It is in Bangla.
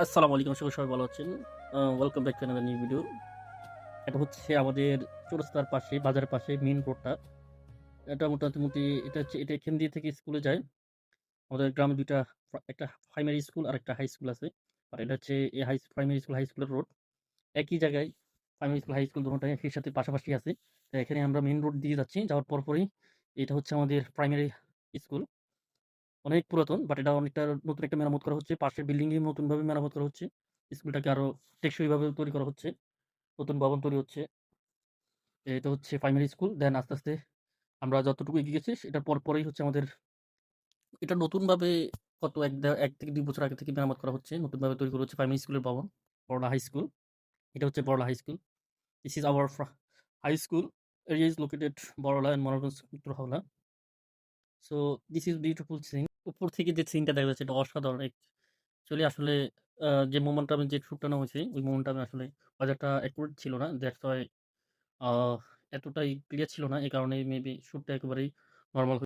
আসসালামু আলাইকুম সবাই সবাই ভালো আছেন? Welcome back to another new video এটা হচ্ছে আমাদের চৌরাস্তার পাশে, বাজারের পাশে মেন রোডটা এটা মোটামুটি, এটা হচ্ছে, এটা এখান দিয়ে থেকে স্কুলে যায়। আমাদের গ্রামে দুইটা, একটা প্রাইমারি স্কুল আর একটা হাই স্কুল আছে। আর এটা হচ্ছে এই হাই প্রাইমারি স্কুল হাই স্কুলের রোড একই জায়গায় প্রাইমারি স্কুল হাই স্কুল দুটোটাই একই সাথে পাশাপাশি আছে। এখানে আমরা মেইন রোড দিয়ে যাচ্ছি। যাওয়ার পরপরই এটা হচ্ছে আমাদের প্রাইমারি স্কুল অনেক পুরাতন বাট এটা অনেকটা নতুন একটা মেরামত করা হচ্ছে। পাশের বিল্ডিং এ নতুনভাবে মেরামত করা হচ্ছে। স্কুলটাকে আরও টেকসইভাবে তৈরি করা হচ্ছে। নতুন ভবন তৈরি হচ্ছে। এটা হচ্ছে প্রাইমারি স্কুল দেন আস্তে আস্তে আমরা যতটুকু এগিয়ে গেছি এটার পর পরেই হচ্ছে আমাদের এটা নতুনভাবে কত এক এক থেকে দুই বছর আগে থেকে মেরামত করা হচ্ছে। নতুনভাবে তৈরি করা হচ্ছে প্রাইমারি স্কুলের ভবন, বড়লা হাই স্কুল এটা হচ্ছে Barla high school this is our high school area is located Barla and Manoranj Mitra Hawla so this is beautiful scene উপর থেকে যে সিনটা দেখা যাচ্ছে, এটা অসাধারণ। অ্যাকচুয়ালি আসলে যে মোমেন্টটা আমি যে শ্যুটটা হয়েছে ওই মোমেন্টটা আমি আসলে বাজারটা অ্যাকুরেট ছিল না। দ্যাটস ওয়াই এতটাই ক্লিয়ার ছিল না। এই কারণে মেবি শ্যুটটা একেবারেই নর্মাল